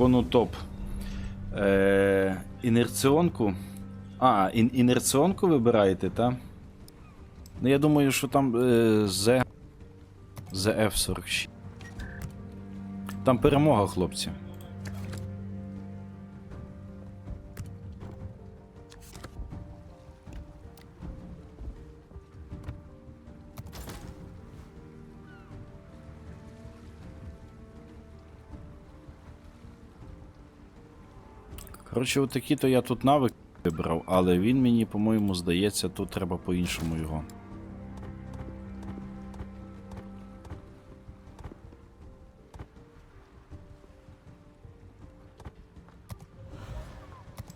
конутоп. Е, інерціонку. А, ін, інерціонку вибираєте, так? Ну, я думаю, що там е, Z. ZF46. Там перемога, хлопці. Коротше, отакі то я тут навик вибрав, але він мені, по-моєму, здається, тут треба по-іншому його.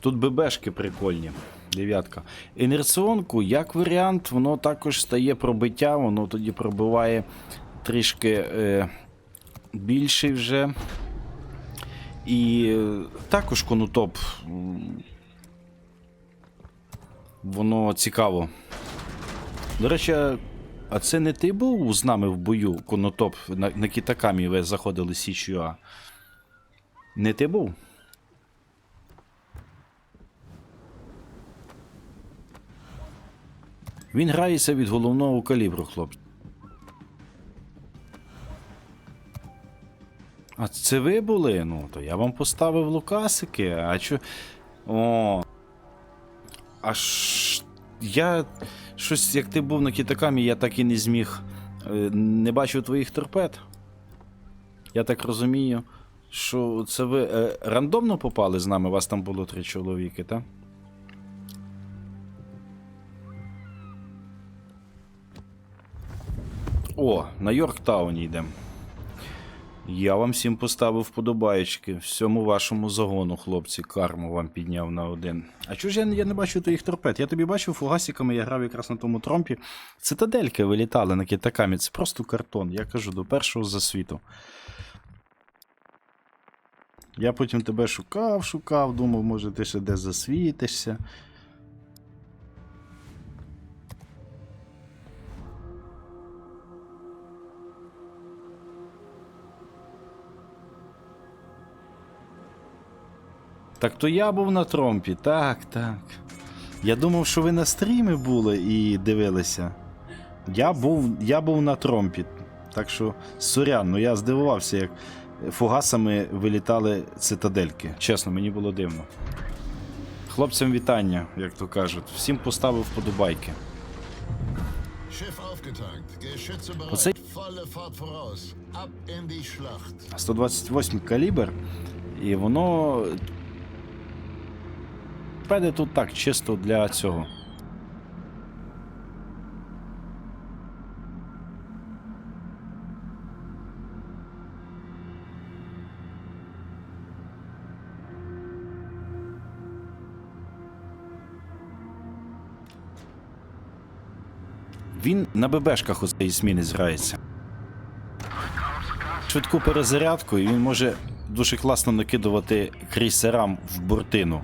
Тут ББшки прикольні. Дев'ятка. Інерціонку, як варіант, воно також стає пробиття, воно тоді пробиває трішки е, більший вже. І також конутоп. Воно цікаво. До речі, а це не ти був з нами в бою, конотоп, на, на Кітакамі ви заходили Січ ЮА? Не ти був? Він грається від головного калібру, хлопці. А це ви були? Ну, то я вам поставив лукасики, а чо. О. Аж я щось, як ти був на кітакамі, я так і не зміг. е, Не бачив твоїх торпед. Я так розумію, що це ви е, рандомно попали з нами, вас там було три чоловіки, так? О, на Йорктауні йдемо. Я вам всім поставив вподобаєчки. Всьому вашому загону, хлопці, карму вам підняв на один. А чого ж я, я не бачу твоїх торпед? Я тобі бачив фугасиками, я грав якраз на тому тромпі. Цитадельки вилітали на китакамі, це просто картон. Я кажу, до першого засвіту. Я потім тебе шукав, шукав, думав, може ти ще де засвітишся. Так то я був на тромпі, так, так. Я думав, що ви на стрімі були і дивилися. Я був, я був на тромпі. Так що, сорян, ну я здивувався, як фугасами вилітали цитадельки. Чесно, мені було дивно. Хлопцям вітання, як то кажуть. Всім поставив вподобайки. Bereit, Оцей volle Fahrt voraus, ab in die Schlacht. 128 калібр, і воно. Педе тут так, чисто для цього. Він на ББшках у цей зміни грається швидку перезарядку, і він може дуже класно накидувати крейсерам в бортину.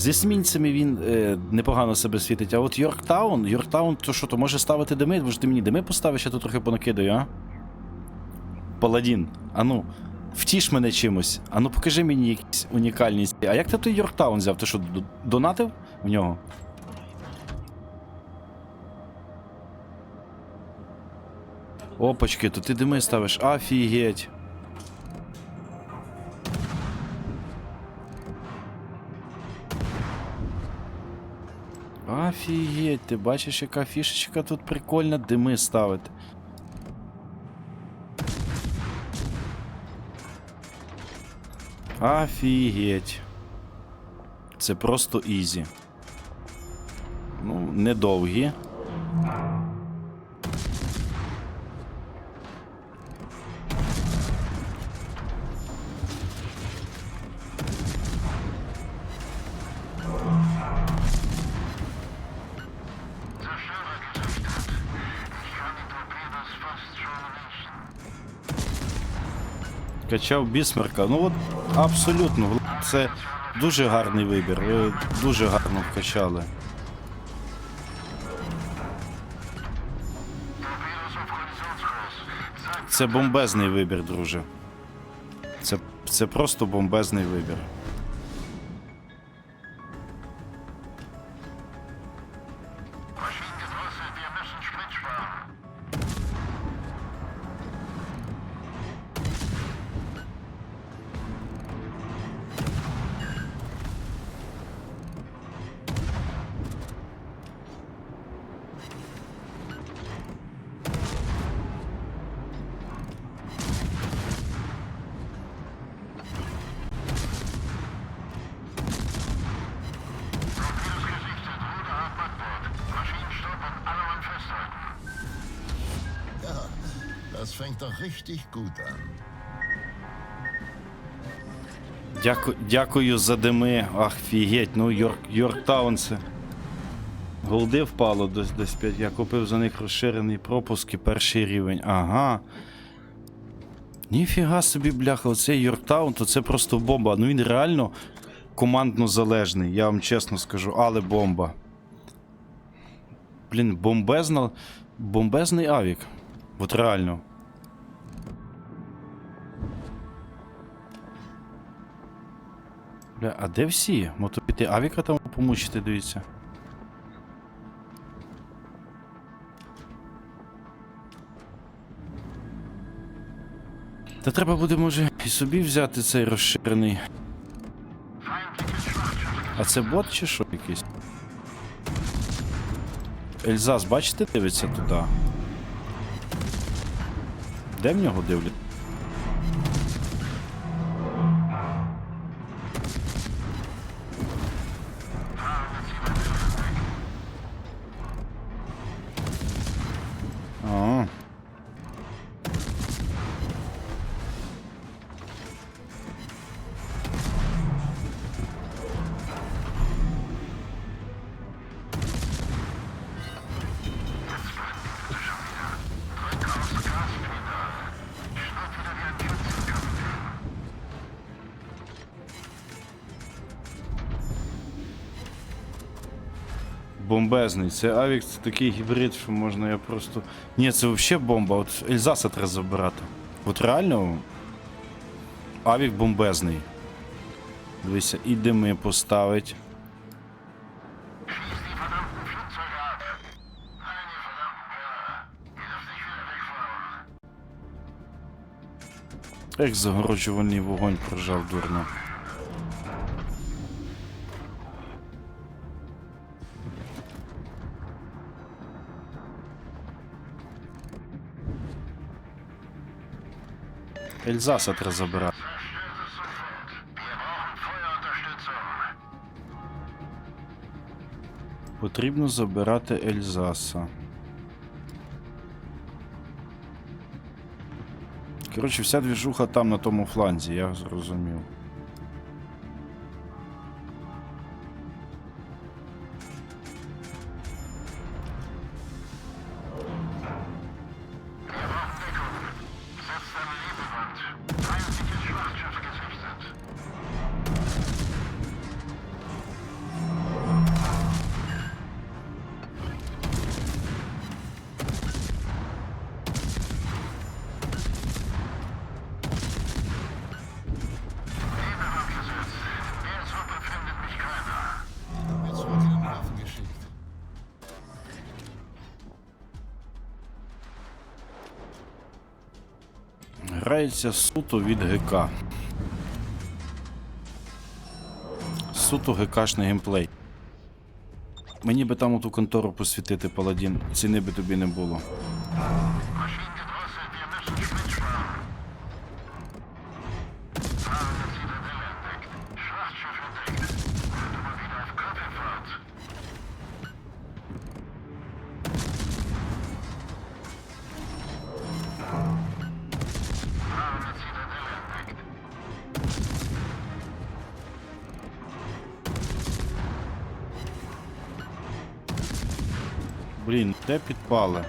З есмінцями він е, непогано себе світить, а от Йорктаун, Йорктаун, то що, то може ставити дими? Може ти мені дими поставиш, я тут трохи понакидаю, а? Паладін, ану, втіш мене чимось. Ану, покажи мені якісь унікальність. А як ти той Йорктаун взяв? Ти що, донатив в нього? Опачки, то ти дими ставиш. Офігеть. Офігеть, ти бачиш, яка фішечка тут прикольна дими ставити. Офігеть. Це просто ізі. Ну, недовгі. Вкачав бісмерка. Ну от абсолютно. Це дуже гарний вибір. Ви дуже гарно вкачали. Це бомбезний вибір, друже. Це, це просто бомбезний вибір. Das fängt doch richtig gut an. Дяку, дякую за дими. Ах, фігеть, ну Йорк, Йорктаун це. Голди впало десь десь 5. Я купив за них розширений пропуск і перший рівень. Ага. Ніфіга собі, бляха, оцей Йорктаун, то це просто бомба. Ну він реально командно залежний, я вам чесно скажу, але бомба. Блін, бомбезна. Бомбезний авік. От реально. Бля, а де всі? Мото піти авіка там помучити, дивіться. Та треба буде, може, і собі взяти цей розширений. А це бот чи що якийсь? Ельзас, бачите, дивиться туди. Де в нього дивлять? Бомбезний. Це Авік це такий гібрид, що можна я просто. Ні, це взагалі бомба. От Ельзаса треба забирати. От реально. Авік бомбезний. Дивися, і дими поставить. Як загороджувальний вогонь прожав дурно. Ельзаса треба забирати. Потрібно забирати Ельзаса. Коротше, вся двіжуха там на тому фланзі, я зрозумів. Грається суто від ГК. Суто ГКшний геймплей. Мені би там оту контору посвітити, паладін. Ціни би тобі не було. Блін, де підпали?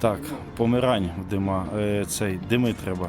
Так, помирань дима. Е, цей, дими треба.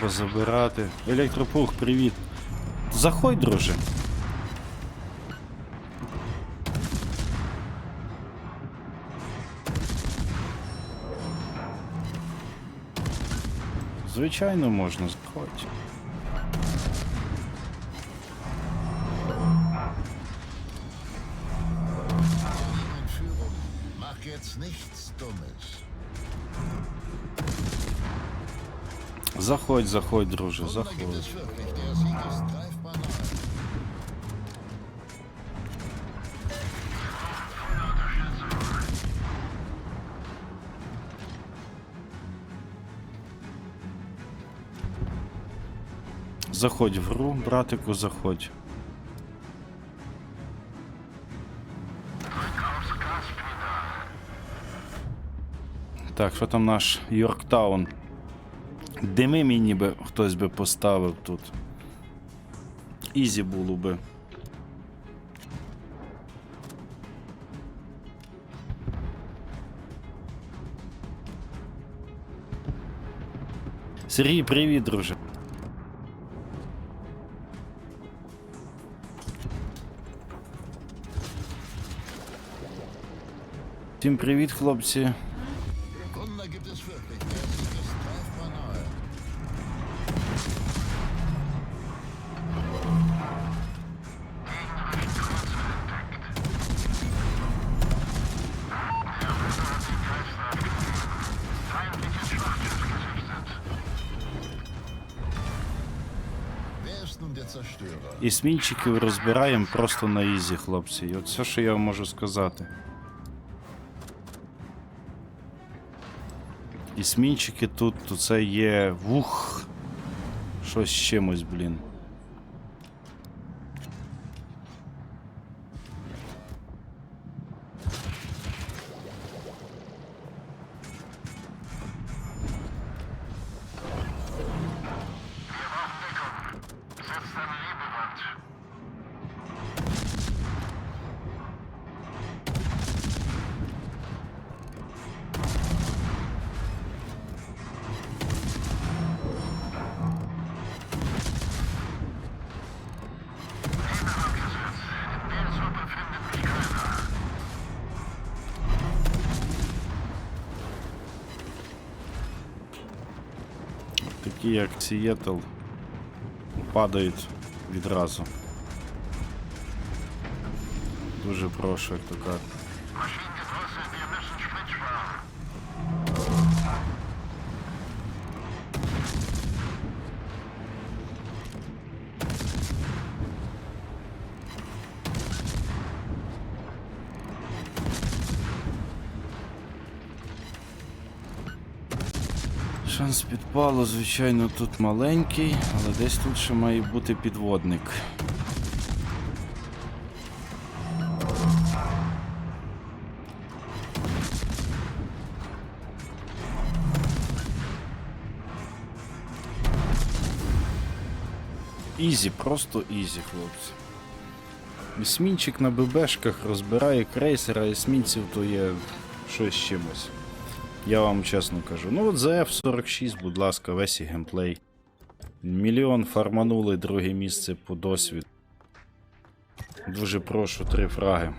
Треба забирати. Електропух, привіт. Заходь, друже. Звичайно, можна, заходь. Nichts Dummes. Заходь, заходь, друже, заходь. Заходь в гру, братику, заходь. Так, що там наш Йорктаун? Дими мені би хтось би поставив тут. Ізі було би. Сергій, привіт, друже. Всім привіт, хлопці. Ісмінчиків розбираємо просто на ізі, хлопці. І от все, що я вам можу сказати. Ісмінчики тут, то це є. Вух. Щось з чимось, блін. Такі як Сієтл падають відразу. Дуже прошу, як то кажуть. Шанс підпалу, звичайно, тут маленький, але десь тут ще має бути підводник. Ізі, просто ізі, хлопці. Есмінчик на ББшках розбирає крейсера, есмінців то є щось чимось. Я вам чесно кажу. Ну от за F46, будь ласка, весь і геймплей. Мільйон фарманули друге місце по досвіду. Дуже прошу, три фраги.